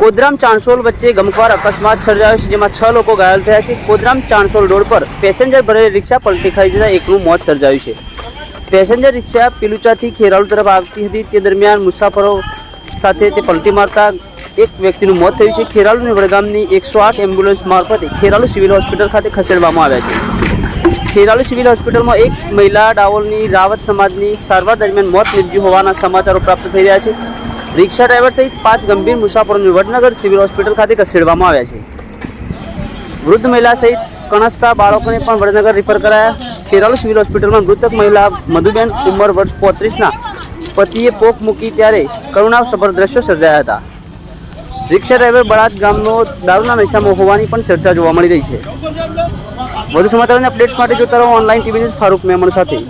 કોદરામ ચાણસોલ વચ્ચે ગમખ્વાર અકસ્માત સર્જાયો છે, જેમાં છ લોકો ઘાયલ થયા છે. કોદરામ ચાણસોલ રોડ પર પેસેન્જર ભરેલી રિક્ષા પલટી ખાઈ જતા એકનું મોત સર્જાયું છે. પેસેન્જર રિક્ષા પિલુચાથી ખેરાલુ તરફ આવતી હતી. તે દરમિયાન મુસાફરો સાથે તે પલટી મારતા એક વ્યક્તિનું મોત થયું છે. ખેરાલુની વડગામની એકસો આઠ એમ્બ્યુલન્સ મારફતે ખેરાલુ સિવિલ હોસ્પિટલ ખાતે ખસેડવામાં આવ્યા છે. ખેરાલુ સિવિલ હોસ્પિટલમાં એક મહિલા ડાવોલની રાવત સમાજની સારવાર દરમિયાન મોત નિપજ્યું હોવાના સમાચારો પ્રાપ્ત થઈ રહ્યા છે. રિક્ષા ડ્રાઈવર સહિત પાંચ ગંભીર મુસાફરોને વડનગર સિવિલ હોસ્પિટલ ખાતે ખસેડવામાં આવ્યા છે. વૃદ્ધ મહિલા સહિત કણસતા બાળકોને પણ વડનગર રિફર કરાયા. ખેરાલુ સિવિલ હોસ્પિટલમાં મૃતક મહિલા મધુબેન ઉંમર વર્ષ પોત્રીસના પતિએ પોક મૂકી ત્યારે કરુણાસભર દ્રશ્યો સર્જાયા હતા. રિક્ષા ડ્રાઈવર બળાદ ગામનો દારૂના નશામાં હોવાની પણ ચર્ચા જોવા મળી રહી છે. વધુ સમાચાર અને અપડેટ્સ માટે જોતા રહો online TV news Farooq Memon સાથે.